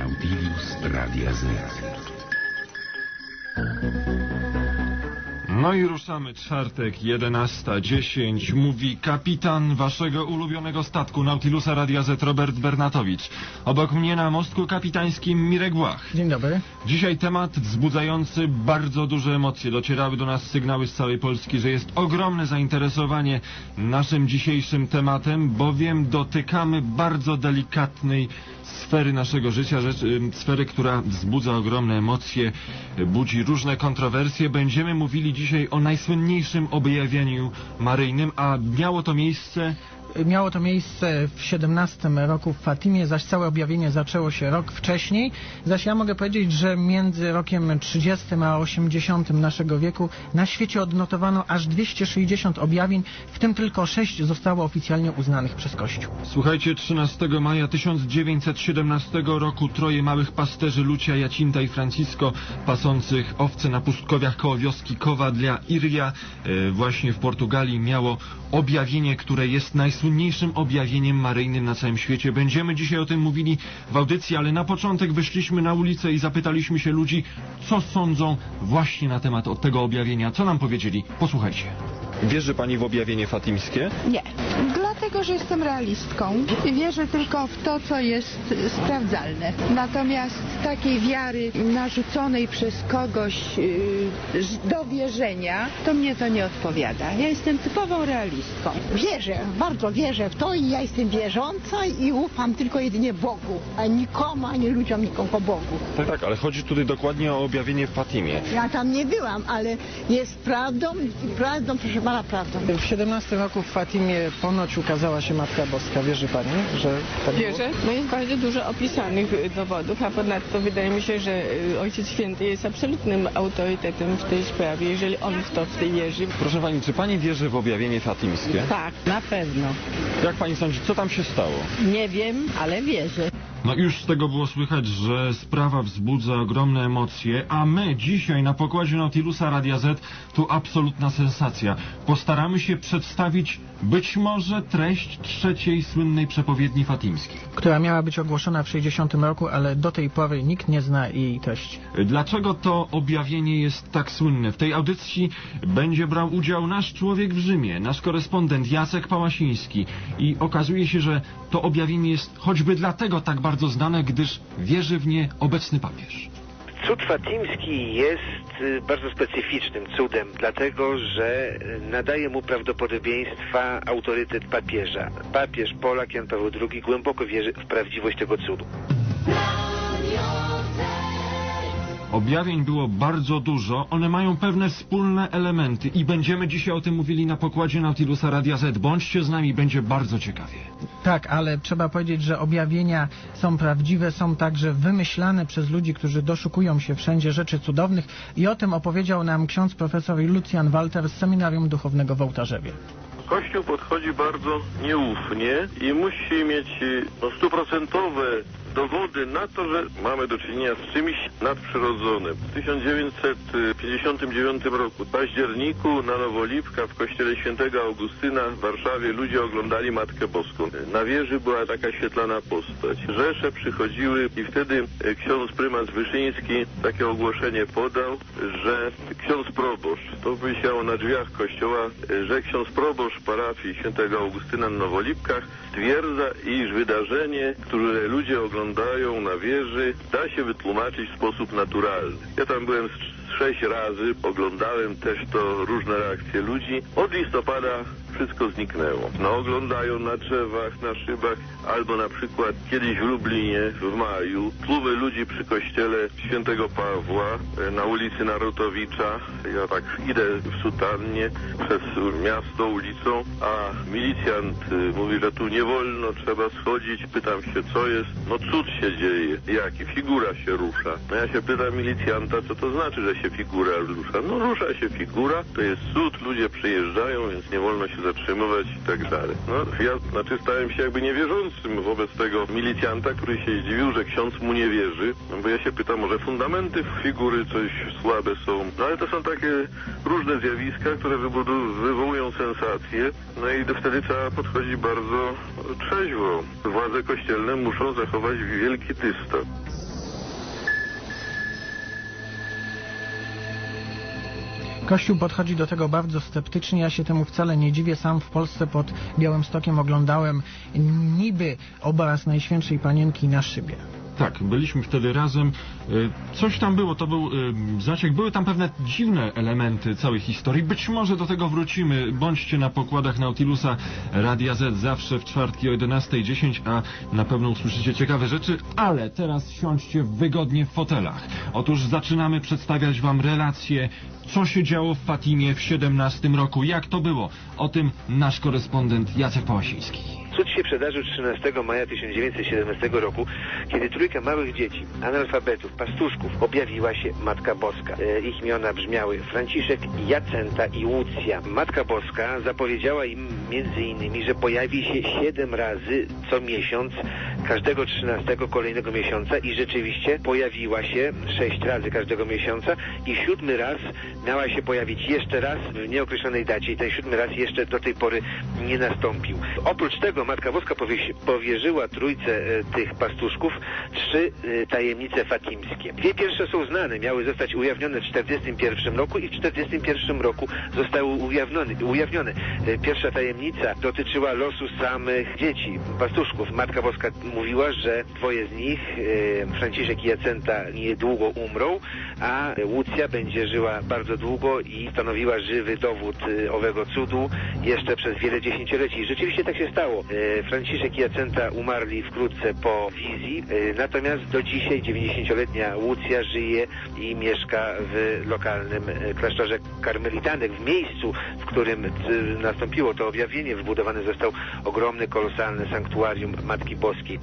Nautilus Radia Z. No i ruszamy czwartek, 11.10. Mówi kapitan waszego ulubionego statku Nautilusa Radia Z Robert Bernatowicz. Obok mnie na mostku kapitańskim Mirek Błach. Dzień dobry. Dzisiaj temat wzbudzający bardzo duże emocje. Docierały do nas sygnały z całej Polski, że jest ogromne zainteresowanie naszym dzisiejszym tematem, bowiem dotykamy bardzo delikatnej sfery naszego życia, rzecz, sfery, która wzbudza ogromne emocje, y, budzi różne kontrowersje. Będziemy mówili dzisiaj o najsłynniejszym objawieniu maryjnym, a miało to miejsce Miało to miejsce w 17 roku w Fatimie, zaś całe objawienie zaczęło się rok wcześniej. Zaś ja mogę powiedzieć, że między rokiem 30 a 80 naszego wieku na świecie odnotowano aż 260 objawień, w tym tylko 6 zostało oficjalnie uznanych przez Kościół. Słuchajcie, 13 maja 1917 roku troje małych pasterzy Lucia, Jacinta i Francisco pasących owce na pustkowiach koło wioski Kowa dla Iria e, właśnie w Portugalii miało objawienie, które jest najsłynniejszym objawieniem maryjnym na całym świecie. Będziemy dzisiaj o tym mówili w audycji, ale na początek wyszliśmy na ulicę i zapytaliśmy się ludzi, co sądzą właśnie na temat od tego objawienia. Co nam powiedzieli? Posłuchajcie. Wierzy pani w objawienie fatimskie? Nie. Dlatego, że jestem realistką. Wierzę tylko w to, co jest sprawdzalne. Natomiast takiej wiary narzuconej przez kogoś yy, do wierzenia, to mnie to nie odpowiada. Ja jestem typową realistką. Wierzę, bardzo wierzę w to i ja jestem wierząca i ufam tylko jedynie Bogu, a nikomu, ani ludziom, nikomu, Bogu. Tak, tak, ale chodzi tutaj dokładnie o objawienie w Fatimie. Ja tam nie byłam, ale jest prawdą i prawdą, proszę pana, prawdą. W 17 roku w Fatimie ponoć ukazała się Matka Boska. Wierzy Pani, że tak było? Wierzę. No jest bardzo dużo opisanych y, dowodów, a ponadto wydaje mi się, że y, Ojciec Święty jest absolutnym autorytetem w tej sprawie, jeżeli on w to w tej wierzy. Proszę pani, czy pani wierzy w objawienie fatimskie? Tak, na pewno. Jak pani sądzi, co tam się stało? Nie wiem, ale wierzę. No już z tego było słychać, że sprawa wzbudza ogromne emocje, a my dzisiaj na pokładzie Nautilusa Radia Z tu absolutna sensacja. Postaramy się przedstawić być może treść trzeciej słynnej przepowiedni fatimskiej. Która miała być ogłoszona w 60 roku, ale do tej pory nikt nie zna jej treści. Dlaczego to objawienie jest tak słynne? W tej audycji będzie brał udział nasz człowiek w Rzymie, nasz korespondent Jacek Pałasiński i okazuje się, że to objawienie jest choćby dlatego tak bardzo znane, gdyż wierzy w nie obecny papież. Cud fatimski jest y, bardzo specyficznym cudem, dlatego że y, nadaje mu prawdopodobieństwa autorytet papieża. Papież Polak Jan Paweł II głęboko wierzy w prawdziwość tego cudu. Objawień było bardzo dużo, one mają pewne wspólne elementy i będziemy dzisiaj o tym mówili na pokładzie Nautilusa Radia Z. Bądźcie z nami, będzie bardzo ciekawie. Tak, ale trzeba powiedzieć, że objawienia są prawdziwe, są także wymyślane przez ludzi, którzy doszukują się wszędzie rzeczy cudownych i o tym opowiedział nam ksiądz profesor Lucjan Walter z Seminarium Duchownego w Ołtarzewie. Kościół podchodzi bardzo nieufnie i musi mieć y, no, stuprocentowe dowody na to, że mamy do czynienia z czymś nadprzyrodzonym. W 1959 roku, w październiku na Nowolipka w kościele świętego Augustyna w Warszawie ludzie oglądali Matkę Boską. Na wieży była taka świetlana postać. Rzesze przychodziły i wtedy e, ksiądz prymas Wyszyński takie ogłoszenie podał, że ksiądz proboszcz, to wisiało na drzwiach kościoła, e, że ksiądz proboszcz parafii świętego Augustyna na Nowolipkach stwierdza, iż wydarzenie, które ludzie oglądają na wieży, da się wytłumaczyć w sposób naturalny. Ja tam byłem sześć razy, oglądałem też to różne reakcje ludzi. Od listopada wszystko zniknęło. No oglądają na drzewach, na szybach, albo na przykład kiedyś w Lublinie w maju tłumy ludzi przy kościele świętego Pawła e, na ulicy Narutowicza. Ja tak idę w sutannie przez miasto ulicą, a milicjant y, mówi, że tu nie wolno, trzeba schodzić. Pytam się, co jest? No cud się dzieje. Jaki? Figura się rusza. No ja się pytam milicjanta, co to znaczy, że się figura rusza? No rusza się figura, to jest cud, ludzie przyjeżdżają, więc nie wolno się zatrzymywać i tak dalej. No ja znaczy stałem się jakby niewierzącym wobec tego milicjanta, który się zdziwił, że ksiądz mu nie wierzy. No bo ja się pytam, może fundamenty figury coś słabe są. No ale to są takie różne zjawiska, które wywołują sensacje. No i wtedy trzeba podchodzić bardzo trzeźwo. Władze kościelne muszą zachować wielki dystans. Kościół podchodzi do tego bardzo sceptycznie, ja się temu wcale nie dziwię. Sam w Polsce pod Białymstokiem oglądałem niby obraz Najświętszej Panienki na szybie. Tak, byliśmy wtedy razem. Y, Coś tam było, to był y, Zaciek. Były tam pewne dziwne elementy całej historii. Być może do tego wrócimy. Bądźcie na pokładach Nautilusa Radia Z zawsze w czwartki o 11.10, a na pewno usłyszycie ciekawe rzeczy, ale teraz siądźcie wygodnie w fotelach. Otóż zaczynamy przedstawiać Wam relacje, co się działo w Fatimie w 17 roku. Jak to było? O tym nasz korespondent Jacek Pałasiński. Cud się przydarzył 13 maja 1917 roku, kiedy trójka małych dzieci, analfabetów, pastuszków, objawiła się Matka Boska. E, Ich imiona brzmiały Franciszek, Jacenta i Łucja. Matka Boska zapowiedziała im między innymi, że pojawi się siedem razy co miesiąc, każdego 13 kolejnego miesiąca i rzeczywiście pojawiła się sześć razy każdego miesiąca i siódmy raz miała się pojawić jeszcze raz w nieokreślonej dacie i ten siódmy raz jeszcze do tej pory nie nastąpił. Oprócz tego Matka Boska powierzyła trójce e, tych pastuszków trzy e, tajemnice fatimskie. Dwie pierwsze są znane, miały zostać ujawnione w 41 roku i w 41 roku zostały ujawnione. ujawnione. E, Pierwsza tajemnica dotyczyła losu samych dzieci, pastuszków. Matka Boska mówiła, że dwoje z nich, Franciszek i Jacenta, niedługo umrą, a Łucja będzie żyła bardzo długo i stanowiła żywy dowód owego cudu jeszcze przez wiele dziesięcioleci. Rzeczywiście tak się stało. E, Franciszek i Jacenta umarli wkrótce po wizji, e, natomiast do dzisiaj 90-letnia Łucja żyje i mieszka w lokalnym e, klasztorze karmelitanek, w miejscu, w którym nastąpiło to objawienie. Wybudowany został ogromny, kolosalny sanktuarium Matki Boskiej.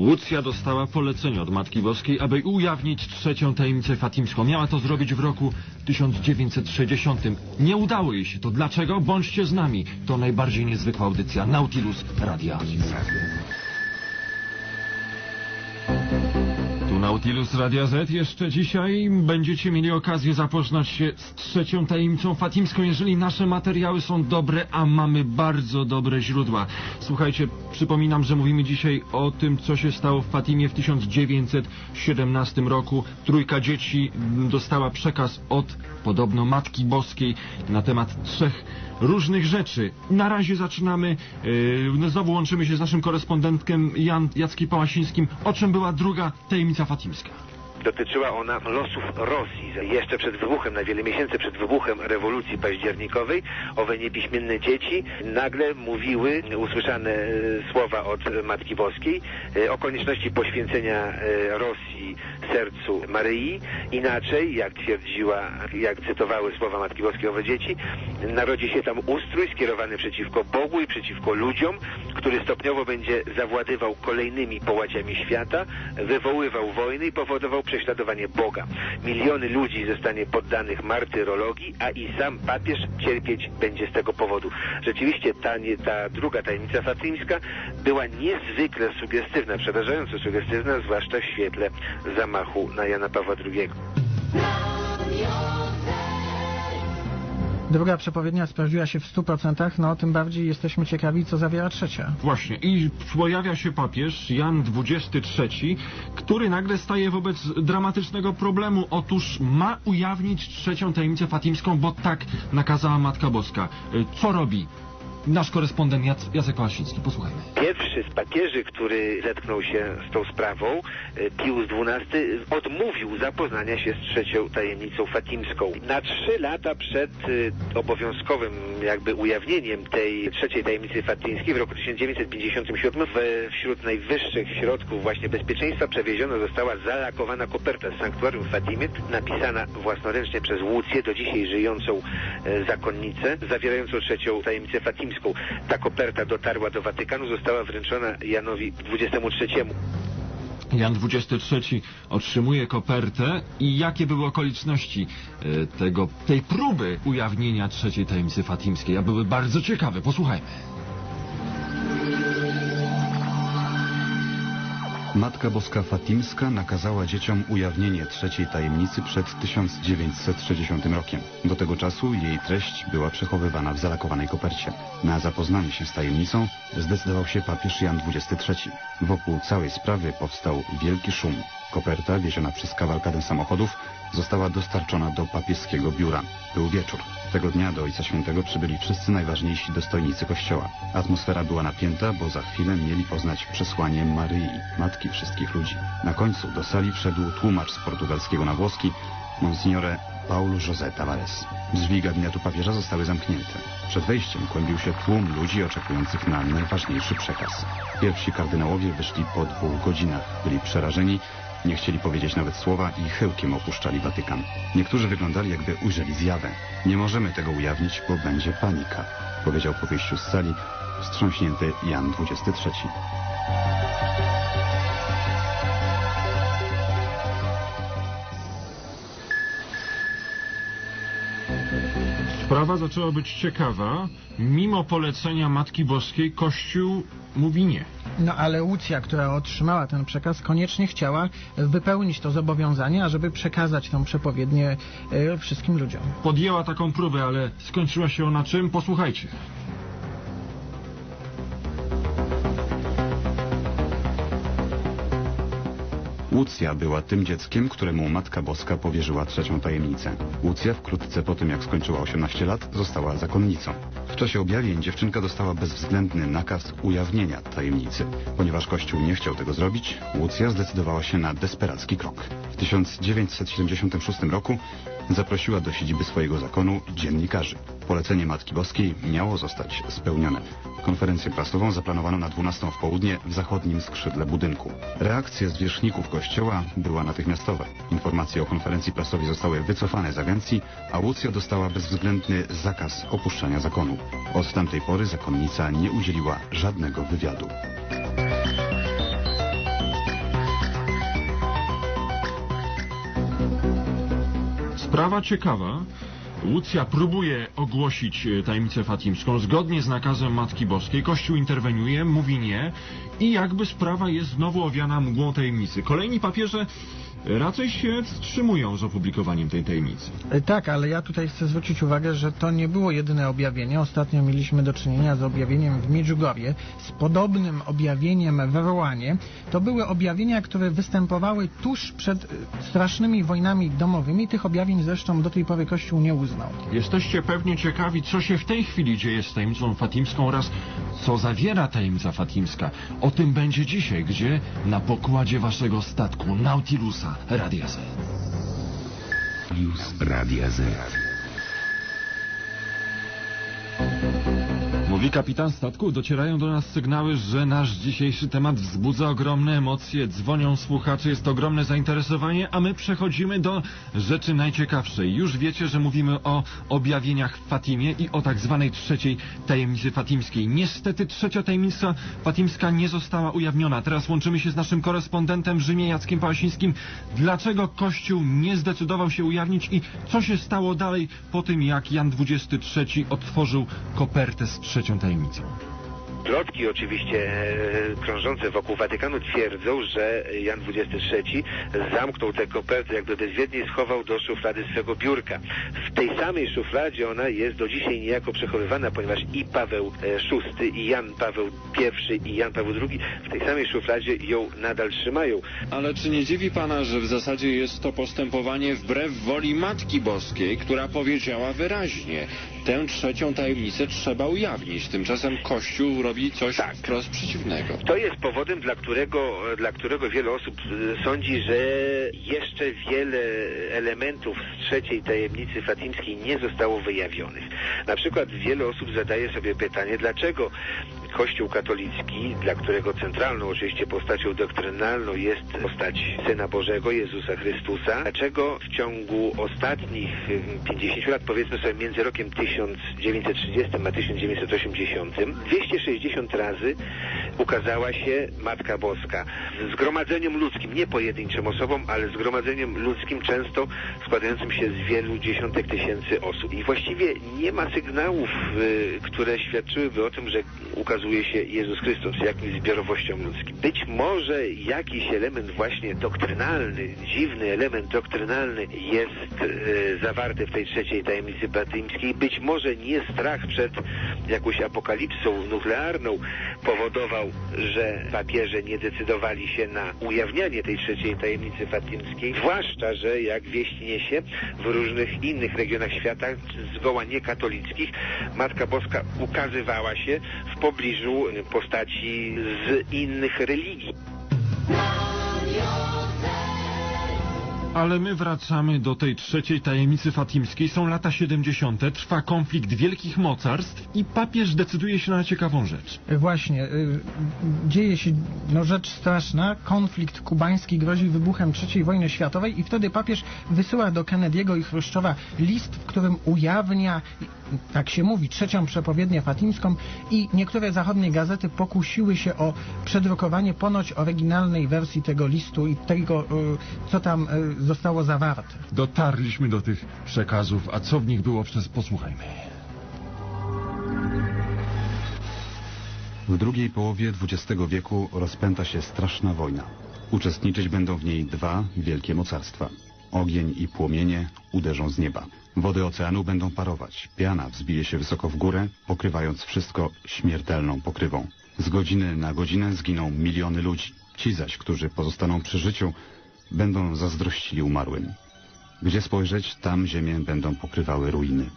Łucja dostała polecenie od Matki Boskiej, aby ujawnić trzecią tajemnicę fatimską. Miała to zrobić w roku 1960. Nie udało jej się to. Dlaczego? Bądźcie z nami. To najbardziej niezwykła audycja Nautilus Radia. Nautilus Radia Z. Jeszcze dzisiaj będziecie mieli okazję zapoznać się z trzecią tajemnicą fatimską, jeżeli nasze materiały są dobre, a mamy bardzo dobre źródła. Słuchajcie, przypominam, że mówimy dzisiaj o tym, co się stało w Fatimie w 1917 roku. Trójka dzieci dostała przekaz od podobno Matki Boskiej na temat trzech różnych rzeczy. Na razie zaczynamy, yy, no znowu łączymy się z naszym korespondentkiem Jan Jackiem Pałasińskim. O czym była druga tajemnica fatimska? Dotyczyła ona losów Rosji. Jeszcze przed wybuchem, na wiele miesięcy przed wybuchem rewolucji październikowej, owe niepiśmienne dzieci nagle mówiły usłyszane e, słowa od Matki Boskiej e, o konieczności poświęcenia e, Rosji sercu Maryi. Inaczej, jak twierdziła, jak cytowały słowa Matki Boskiej owe dzieci, narodzi się tam ustrój skierowany przeciwko Bogu i przeciwko ludziom, który stopniowo będzie zawładywał kolejnymi połaciami świata, wywoływał wojny i powodował prześladowanie Boga. Miliony ludzi zostanie poddanych martyrologii, a i sam papież cierpieć będzie z tego powodu. Rzeczywiście ta, nie, ta druga tajemnica fatymska była niezwykle sugestywna, przerażająco sugestywna, zwłaszcza w świetle zamachu na Jana Pawła II. Druga przepowiednia sprawdziła się w 100%, no tym bardziej jesteśmy ciekawi, co zawiera trzecia. Właśnie. I pojawia się papież Jan XXIII, który nagle staje wobec dramatycznego problemu. Otóż ma ujawnić trzecią tajemnicę fatimską, bo tak nakazała Matka Boska. Y, Co robi? Nasz korespondent Jac- Jacek Łasiński. Posłuchajmy. Pierwszy z papieży, który zetknął się z tą sprawą, e, Pius XII, odmówił zapoznania się z trzecią tajemnicą fatimską. Na trzy lata przed e, obowiązkowym jakby ujawnieniem tej trzeciej tajemnicy fatimskiej w roku 1957 w, wśród najwyższych środków właśnie bezpieczeństwa przewieziona została zalakowana koperta z sanktuarium w Fatimie, napisana własnoręcznie przez Łucję, do dzisiaj żyjącą e, zakonnicę, zawierającą trzecią tajemnicę fatimską. Ta koperta dotarła do Watykanu, została wręczona Janowi XXIII. Jan XXIII otrzymuje kopertę i jakie były okoliczności y, tego, tej próby ujawnienia trzeciej tajemnicy fatimskiej? A były bardzo ciekawe. Posłuchajmy. Matka Boska Fatimska nakazała dzieciom ujawnienie trzeciej tajemnicy przed 1960 rokiem. Do tego czasu jej treść była przechowywana w zalakowanej kopercie. Na zapoznanie się z tajemnicą zdecydował się papież Jan XXIII. Wokół całej sprawy powstał wielki szum. Koperta, wieziona przez kawalkadę samochodów, została dostarczona do papieskiego biura. Był wieczór. Tego dnia do Ojca Świętego przybyli wszyscy najważniejsi dostojnicy Kościoła. Atmosfera była napięta, bo za chwilę mieli poznać przesłanie Maryi, Matki wszystkich ludzi. Na końcu do sali wszedł tłumacz z portugalskiego na włoski, Monsignore Paulo José Tavares. Drzwi gabinetu papieża zostały zamknięte. Przed wejściem kłębił się tłum ludzi oczekujących na najważniejszy przekaz. Pierwsi kardynałowie wyszli po dwóch godzinach. Byli przerażeni, nie chcieli powiedzieć nawet słowa i chyłkiem opuszczali Watykan. Niektórzy wyglądali jakby ujrzeli zjawę. Nie możemy tego ujawnić, bo będzie panika, powiedział po wyjściu z sali wstrząśnięty Jan XXIII. Sprawa zaczęła być ciekawa. Mimo polecenia Matki Boskiej Kościół mówi nie. No ale Łucja, która otrzymała ten przekaz, koniecznie chciała wypełnić to zobowiązanie, ażeby przekazać tą przepowiednię e, wszystkim ludziom. Podjęła taką próbę, ale skończyła się ona czym? Posłuchajcie. Łucja była tym dzieckiem, któremu Matka Boska powierzyła trzecią tajemnicę. Łucja wkrótce po tym, jak skończyła 18 lat, została zakonnicą. W czasie objawień dziewczynka dostała bezwzględny nakaz ujawnienia tajemnicy. Ponieważ Kościół nie chciał tego zrobić, Łucja zdecydowała się na desperacki krok. W 1976 roku zaprosiła do siedziby swojego zakonu dziennikarzy. Polecenie Matki Boskiej miało zostać spełnione. Konferencję prasową zaplanowano na 12 w południe w zachodnim skrzydle budynku. Reakcja zwierzchników kościoła była natychmiastowa. Informacje o konferencji prasowej zostały wycofane z agencji, a Łucja dostała bezwzględny zakaz opuszczania zakonu. Od tamtej pory zakonnica nie udzieliła żadnego wywiadu. Sprawa ciekawa. Łucja próbuje ogłosić e, tajemnicę fatimską zgodnie z nakazem Matki Boskiej. Kościół interweniuje, mówi nie i jakby sprawa jest znowu owiana mgłą tajemnicy. Kolejni papieże raczej się wstrzymują z opublikowaniem tej tajemnicy. E, Tak, ale ja tutaj chcę zwrócić uwagę, że to nie było jedyne objawienie. Ostatnio mieliśmy do czynienia z objawieniem w Miedżugowie, z podobnym objawieniem we Wołanie. To były objawienia, które występowały tuż przed e, strasznymi wojnami domowymi. Tych objawień zresztą do tej pory Kościół nie uznał. Jesteście pewnie ciekawi, co się w tej chwili dzieje z tajemnicą fatimską oraz co zawiera tajemnica fatimska. O tym będzie dzisiaj, gdzie? Na pokładzie waszego statku Nautilusa Radia Z. News Radia Z. Mówi kapitan statku, docierają do nas sygnały, że nasz dzisiejszy temat wzbudza ogromne emocje, dzwonią słuchacze, jest ogromne zainteresowanie, a my przechodzimy do rzeczy najciekawszej. Już wiecie, że mówimy o objawieniach w Fatimie i o tak zwanej trzeciej tajemnicy fatimskiej. Niestety trzecia tajemnica fatimska nie została ujawniona. Teraz łączymy się z naszym korespondentem w Rzymie, Jackiem Pałasińskim. Dlaczego Kościół nie zdecydował się ujawnić i co się stało dalej po tym, jak Jan XXIII otworzył kopertę z trzecią tajemnicą? Plotki oczywiście e, krążące wokół Watykanu twierdzą, że Jan XXIII zamknął tę kopertę jakby bezwiednie i schował do szuflady swego biurka. W tej samej szufladzie ona jest do dzisiaj niejako przechowywana, ponieważ i Paweł VI, i Jan Paweł I, i Jan Paweł II w tej samej szufladzie ją nadal trzymają. Ale czy nie dziwi pana, że w zasadzie jest to postępowanie wbrew woli Matki Boskiej, która powiedziała wyraźnie, tę trzecią tajemnicę trzeba ujawnić. Tymczasem Kościół robi coś Tak. wprost przeciwnego. To jest powodem, dla którego, dla którego wiele osób e, sądzi, że jeszcze wiele elementów z trzeciej tajemnicy fatimskiej nie zostało wyjawionych. Na przykład wiele osób zadaje sobie pytanie, dlaczego Kościół katolicki, dla którego centralną oczywiście postacią doktrynalną jest postać Syna Bożego, Jezusa Chrystusa, dlaczego w ciągu ostatnich e, 50 lat, powiedzmy sobie między rokiem 1930 a 1980, 260 razy ukazała się Matka Boska. Zgromadzeniem ludzkim, nie pojedynczym osobom, ale zgromadzeniem ludzkim często składającym się z wielu dziesiątek tysięcy osób. I właściwie nie ma sygnałów, y, które świadczyłyby o tym, że ukazała ukazuje się Jezus Chrystus, jakimś zbiorowością ludzkim. Być może jakiś element właśnie doktrynalny, dziwny element doktrynalny jest e, zawarty w tej trzeciej tajemnicy batymskiej. Być może nie strach przed jakąś apokalipsą nuklearną powodował, że papieże nie decydowali się na ujawnianie tej trzeciej tajemnicy fatimskiej, zwłaszcza, że jak wieść niesie w różnych innych regionach świata, zgoła niekatolickich, Matka Boska ukazywała się w pobliżu postaci z innych religii. Ale my wracamy do tej trzeciej tajemnicy fatimskiej. Są lata 70. Trwa konflikt wielkich mocarstw i papież decyduje się na ciekawą rzecz. Właśnie, y, dzieje się no, rzecz straszna. Konflikt kubański grozi wybuchem III wojny światowej i wtedy papież wysyła do Kennedy'ego i Chruszczowa list, w którym ujawnia, tak się mówi, trzecią przepowiednię fatimską i niektóre zachodnie gazety pokusiły się o przedrukowanie ponoć oryginalnej wersji tego listu i tego, y, co tam y, zostało zawarte. Dotarliśmy do tych przekazów, a co w nich było, przez posłuchajmy. W drugiej połowie XX wieku rozpęta się straszna wojna. Uczestniczyć będą w niej dwa wielkie mocarstwa. Ogień i płomienie uderzą z nieba. Wody oceanu będą parować. Piana wzbije się wysoko w górę, pokrywając wszystko śmiertelną pokrywą. Z godziny na godzinę zginą miliony ludzi. Ci zaś, którzy pozostaną przy życiu, będą zazdrościli umarłym. Gdzie spojrzeć, tam ziemię będą pokrywały ruiny.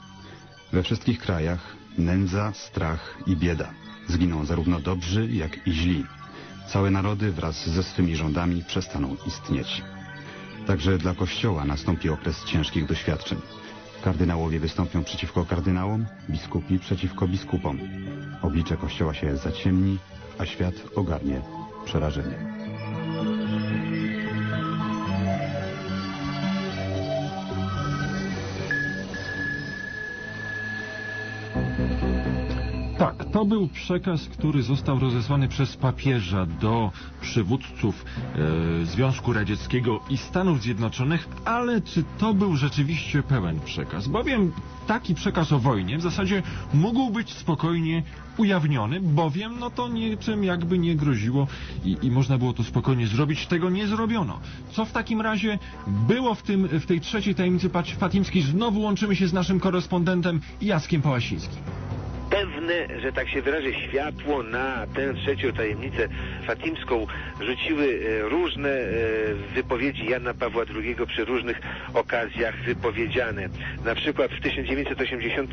We wszystkich krajach nędza, strach i bieda. Zginą zarówno dobrzy, jak i źli. Całe narody wraz ze swymi rządami przestaną istnieć. Także dla Kościoła nastąpi okres ciężkich doświadczeń. Kardynałowie wystąpią przeciwko kardynałom, biskupi przeciwko biskupom. Oblicze Kościoła się zaciemni, a świat ogarnie przerażenie. Tak, to był przekaz, który został rozesłany przez papieża do przywódców e, Związku Radzieckiego i Stanów Zjednoczonych, ale czy to był rzeczywiście pełen przekaz? Bowiem taki przekaz o wojnie w zasadzie mógł być spokojnie ujawniony, bowiem no to niczym jakby nie groziło i, i można było to spokojnie zrobić. Tego nie zrobiono. Co w takim razie było w, tym, w tej trzeciej tajemnicy fatimskiej? Znowu łączymy się z naszym korespondentem Jackiem Pałasińskim pewne, że tak się wyrażę, światło na tę trzecią tajemnicę fatimską rzuciły e, różne e, wypowiedzi Jana Pawła II przy różnych okazjach wypowiedziane. Na przykład w 1980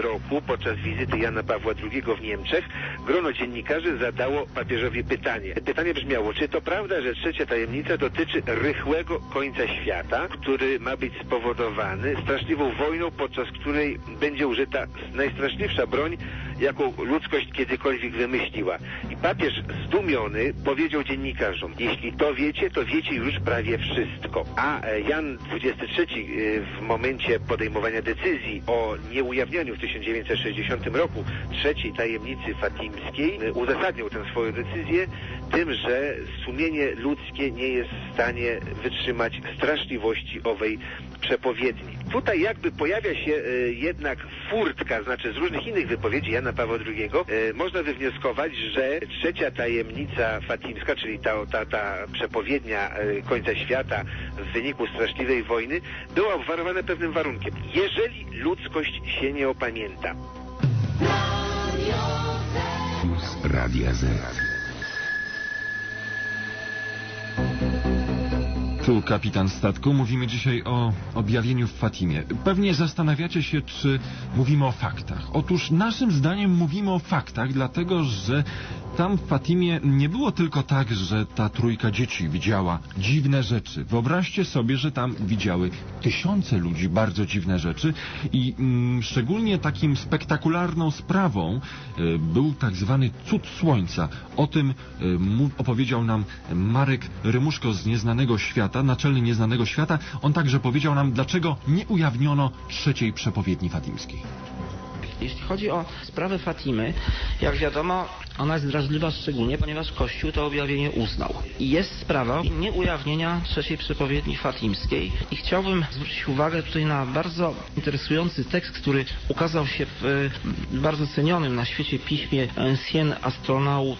roku podczas wizyty Jana Pawła II w Niemczech grono dziennikarzy zadało papieżowi pytanie. Pytanie brzmiało, czy to prawda, że trzecia tajemnica dotyczy rychłego końca świata, który ma być spowodowany straszliwą wojną, podczas której będzie użyta najstraszliwsza broń, jaką ludzkość kiedykolwiek wymyśliła. I papież zdumiony powiedział dziennikarzom, jeśli to wiecie, to wiecie już prawie wszystko. A e, Jan XXIII e, w momencie podejmowania decyzji o nieujawnianiu w 1960 roku trzeciej tajemnicy fatimskiej e, uzasadniał tę swoją decyzję tym, że sumienie ludzkie nie jest w stanie wytrzymać straszliwości owej przepowiedni. Tutaj jakby pojawia się e, jednak furtka, znaczy z różnych innych wypowiedzi Jana Pawła II, e, można wywnioskować, że trzecia tajemnica fatimska, czyli ta, ta, ta przepowiednia e, końca świata w wyniku straszliwej wojny, była obwarowana pewnym warunkiem. Jeżeli ludzkość się nie opamięta. Radia Z. Tu kapitan statku. Mówimy dzisiaj o objawieniu w Fatimie. Pewnie zastanawiacie się, czy mówimy o faktach. Otóż naszym zdaniem mówimy o faktach, dlatego że tam w Fatimie nie było tylko tak, że ta trójka dzieci widziała dziwne rzeczy. Wyobraźcie sobie, że tam widziały tysiące ludzi bardzo dziwne rzeczy i mm, szczególnie takim spektakularną sprawą y, był tak zwany cud słońca. O tym y, opowiedział nam Marek Rymuszko z Nieznanego Świata, naczelny Nieznanego Świata. On także powiedział nam, dlaczego nie ujawniono trzeciej przepowiedni fatimskiej. Jeśli chodzi o sprawę Fatimy, jak wiadomo, Ona jest drażliwa szczególnie, ponieważ Kościół to objawienie uznał. I jest sprawa nieujawnienia trzeciej przepowiedni fatimskiej i chciałbym zwrócić uwagę tutaj na bardzo interesujący tekst, który ukazał się w e, bardzo cenionym na świecie piśmie Ancien Astronaut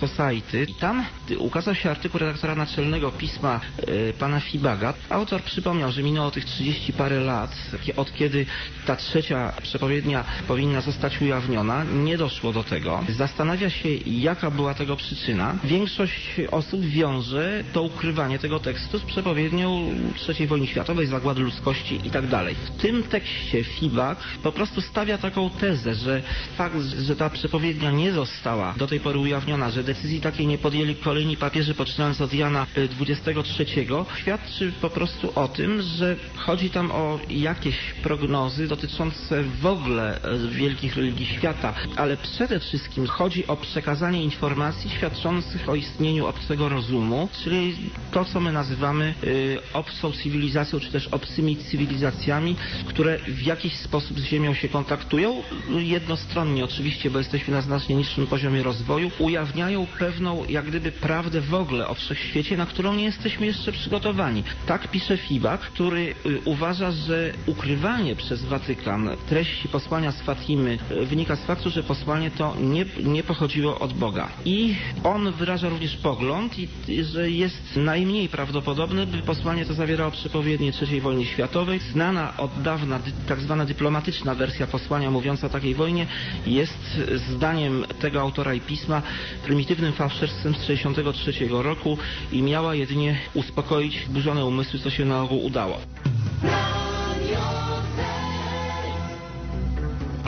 Society. I tam ukazał się artykuł redaktora naczelnego pisma e, pana Fibaga. Autor przypomniał, że minęło tych 30 parę lat, od kiedy ta trzecia przepowiednia powinna zostać ujawniona. Nie doszło do tego. Zastanawia się, jaka była tego przyczyna. Większość osób wiąże to ukrywanie tego tekstu z przepowiednią III wojny światowej, zagłady ludzkości i tak. W tym tekście Fibak po prostu stawia taką tezę, że fakt, że ta przepowiednia nie została do tej pory ujawniona, że decyzji takiej nie podjęli kolejni papieże poczynając od Jana XXIII, świadczy po prostu o tym, że chodzi tam o jakieś prognozy dotyczące w ogóle wielkich religii świata, ale przede wszystkim chodzi o przekazanie informacji świadczących o istnieniu obcego rozumu, czyli to, co my nazywamy y, obcą cywilizacją, czy też obcymi cywilizacjami, które w jakiś sposób z Ziemią się kontaktują, jednostronnie oczywiście, bo jesteśmy na znacznie niższym poziomie rozwoju, ujawniają pewną, jak gdyby, prawdę w ogóle o wszechświecie, na którą nie jesteśmy jeszcze przygotowani. Tak pisze Fibak, który y, uważa, że ukrywanie przez Watykan treści posłania z Wynika z faktu, że posłanie to nie, nie pochodziło od Boga. I on wyraża również pogląd, że jest najmniej prawdopodobne, by posłanie to zawierało przepowiednie III wojny światowej. Znana od dawna tak zwana dyplomatyczna wersja posłania mówiąca o takiej wojnie jest zdaniem tego autora i pisma prymitywnym fałszerstwem z 1963 roku i miała jedynie uspokoić burzone umysły, co się na ogół udało.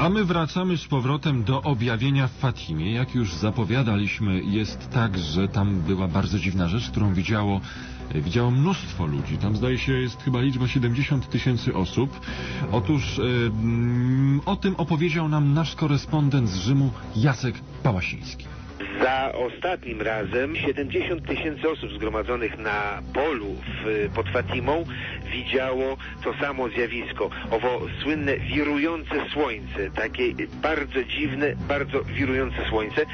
A my wracamy z powrotem do objawienia w Fatimie. Jak już zapowiadaliśmy, jest tak, że tam była bardzo dziwna rzecz, którą widziało, widziało mnóstwo ludzi. Tam zdaje się jest chyba liczba 70 tysięcy osób. Otóż mm, o tym opowiedział nam nasz korespondent z Rzymu Jacek Pałasiński. Za ostatnim razem 70 tysięcy osób zgromadzonych na polu w, pod Fatimą widziało to samo zjawisko. Owo słynne wirujące słońce, takie bardzo dziwne, bardzo wirujące słońce.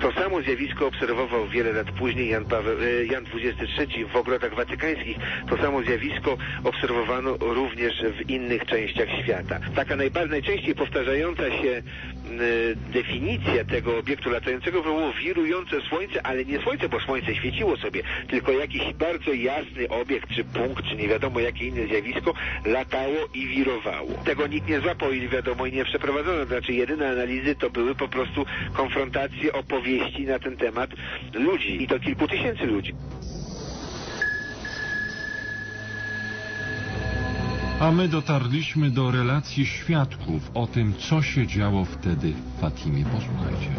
To samo zjawisko obserwował wiele lat później Jan, Paweł, e, Jan XXIII w ogrodach watykańskich. To samo zjawisko obserwowano również w innych częściach świata. Taka najczęściej powtarzająca się definicja tego obiektu latającego było wirujące słońce, ale nie słońce, bo słońce świeciło sobie, tylko jakiś bardzo jasny obiekt, czy punkt, czy nie wiadomo jakie inne zjawisko latało i wirowało. Tego nikt nie złapał i wiadomo i nie przeprowadzono. Znaczy jedyne analizy to były po prostu konfrontacje opowieści na ten temat ludzi i to kilku tysięcy ludzi. A my dotarliśmy do relacji świadków o tym, co się działo wtedy w Fatimie. Posłuchajcie.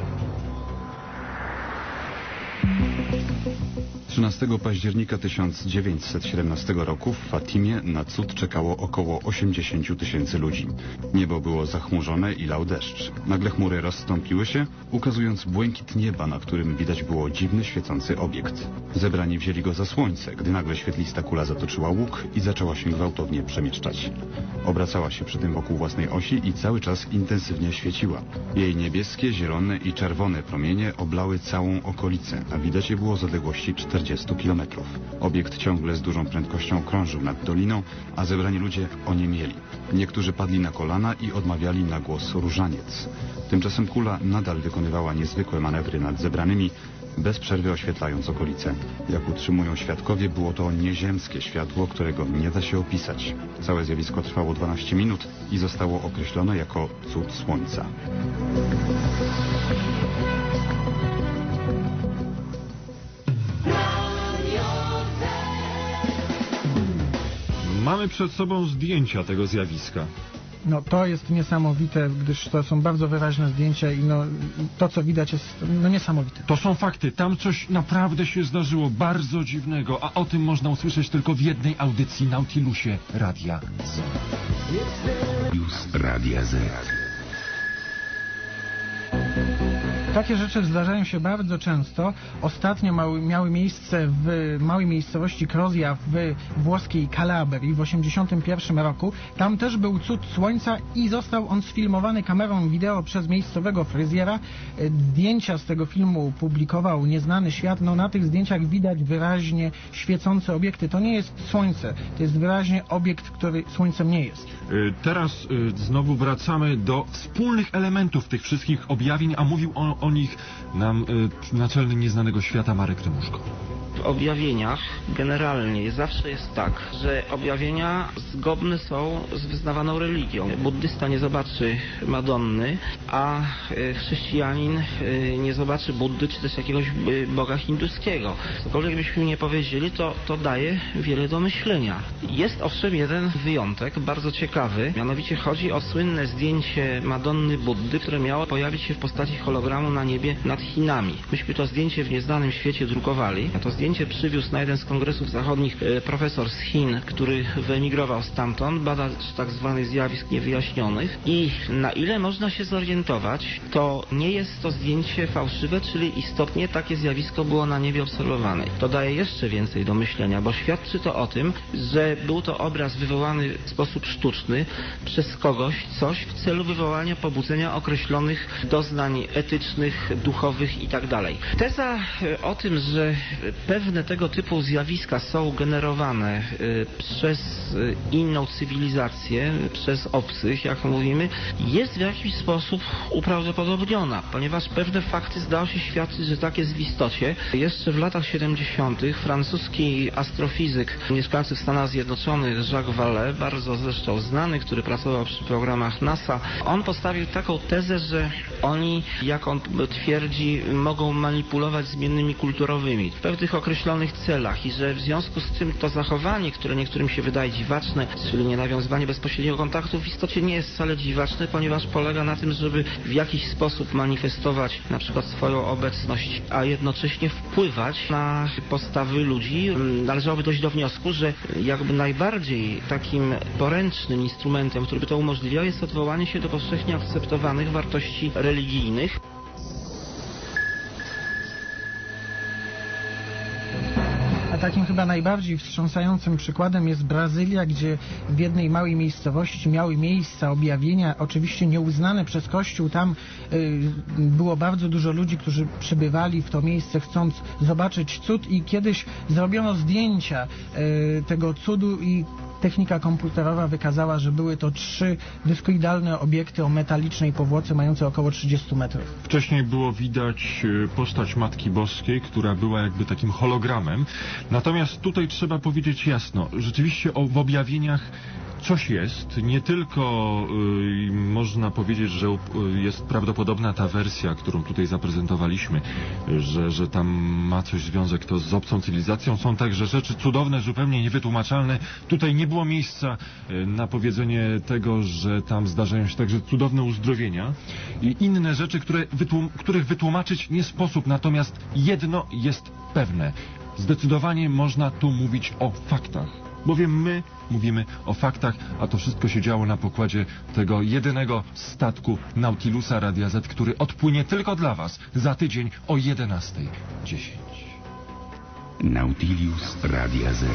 13 października 1917 roku w Fatimie na cud czekało około 80 tysięcy ludzi. Niebo było zachmurzone i lał deszcz. Nagle chmury rozstąpiły się, ukazując błękit nieba, na którym widać było dziwny, świecący obiekt. Zebrani wzięli go za słońce, gdy nagle świetlista kula zatoczyła łuk i zaczęła się gwałtownie przemieszczać. Obracała się przy tym wokół własnej osi i cały czas intensywnie świeciła. Jej niebieskie, zielone i czerwone promienie oblały całą okolicę, a widać je było z odległości 40 kilometrów. Obiekt ciągle z dużą prędkością krążył nad doliną, a zebrani ludzie oniemieli. Niektórzy padli na kolana i odmawiali na głos różaniec. Tymczasem kula nadal wykonywała niezwykłe manewry nad zebranymi, bez przerwy oświetlając okolice. Jak utrzymują świadkowie, było to nieziemskie światło, którego nie da się opisać. Całe zjawisko trwało 12 minut i zostało określone jako cud słońca. Mamy przed sobą zdjęcia tego zjawiska. No to jest niesamowite, gdyż to są bardzo wyraźne zdjęcia i no, to, co widać jest no, niesamowite. To są fakty. Tam coś naprawdę się zdarzyło bardzo dziwnego, a o tym można usłyszeć tylko w jednej audycji Nautilusie Radia Z. News Radia Z. Takie rzeczy zdarzają się bardzo często. Ostatnio mały, miały miejsce w małej miejscowości Krozja w włoskiej Kalabrii w 1981 roku. Tam też był cud słońca i został on sfilmowany kamerą wideo przez miejscowego fryzjera. E, Zdjęcia z tego filmu publikował Nieznany Świat. No na tych zdjęciach widać wyraźnie świecące obiekty. To nie jest słońce, to jest wyraźnie obiekt, który słońcem nie jest. Y, Teraz y, znowu wracamy do wspólnych elementów tych wszystkich objawień, a mówił o, o nich nam y, naczelny nieznanego świata Marek Rymuszko. Objawieniach generalnie zawsze jest tak, że objawienia zgodne są z wyznawaną religią. Buddysta nie zobaczy Madonny, a e, chrześcijanin e, nie zobaczy Buddy czy też jakiegoś e, boga hinduskiego. Cokolwiek byśmy nie powiedzieli, to, to daje wiele do myślenia. Jest owszem jeden wyjątek, bardzo ciekawy, mianowicie chodzi o słynne zdjęcie Madonny Buddy, które miało pojawić się w postaci hologramu na niebie nad Chinami. Myśmy to zdjęcie w nieznanym świecie drukowali. To zdjęcie przywiózł na jeden z kongresów zachodnich e, profesor z Chin, który wyemigrował stamtąd, badacz tak zwanych zjawisk niewyjaśnionych i na ile można się zorientować, to nie jest to zdjęcie fałszywe, czyli istotnie takie zjawisko było na niebie obserwowane. To daje jeszcze więcej do myślenia, bo świadczy to o tym, że był to obraz wywołany w sposób sztuczny przez kogoś, coś w celu wywołania pobudzenia określonych doznań etycznych, duchowych itd. Teza e, o tym, że pewne tego typu zjawiska są generowane y, przez y, inną cywilizację, przez obcych, jak mówimy, jest w jakiś sposób uprawdopodobniona, ponieważ pewne fakty zdało się świadczyć, że tak jest w istocie. Jeszcze w latach 70. francuski astrofizyk mieszkający w Stanach Zjednoczonych, Jacques Vallée, bardzo zresztą znany, który pracował przy programach NASA, on postawił taką tezę, że oni, jak on twierdzi, mogą manipulować zmiennymi kulturowymi w pewnych określonych celach i że w związku z tym to zachowanie, które niektórym się wydaje dziwaczne, czyli nie nawiązywanie bezpośredniego kontaktu, w istocie nie jest wcale dziwaczne, ponieważ polega na tym, żeby w jakiś sposób manifestować na przykład swoją obecność, a jednocześnie wpływać na postawy ludzi. Należałoby dojść do wniosku, że jakby najbardziej takim poręcznym instrumentem, który by to umożliwiał, jest odwołanie się do powszechnie akceptowanych wartości religijnych. Takim chyba najbardziej wstrząsającym przykładem jest Brazylia, gdzie w jednej małej miejscowości miały miejsca objawienia, oczywiście nieuznane przez Kościół. Tam y, było bardzo dużo ludzi, którzy przybywali w to miejsce chcąc zobaczyć cud i kiedyś zrobiono zdjęcia y, tego cudu i technika komputerowa wykazała, że były to trzy dyskoidalne obiekty o metalicznej powłoce mające około 30 metrów. Wcześniej było widać e, postać Matki Boskiej, która była jakby takim hologramem. Natomiast tutaj trzeba powiedzieć jasno, rzeczywiście o, w objawieniach coś jest. Nie tylko y, można powiedzieć, że y, jest prawdopodobna ta wersja, którą tutaj zaprezentowaliśmy, że, że tam ma coś związek to z obcą cywilizacją. Są także rzeczy cudowne, zupełnie niewytłumaczalne. Tutaj nie było miejsca y, na powiedzenie tego, że tam zdarzają się także cudowne uzdrowienia i inne rzeczy, które wytłum których wytłumaczyć nie sposób. Natomiast jedno jest pewne. Zdecydowanie można tu mówić o faktach. Bowiem my mówimy o faktach, a to wszystko się działo na pokładzie tego jedynego statku Nautilusa Radia Z, który odpłynie tylko dla Was za tydzień o 11.10. Nautilus Radia Z.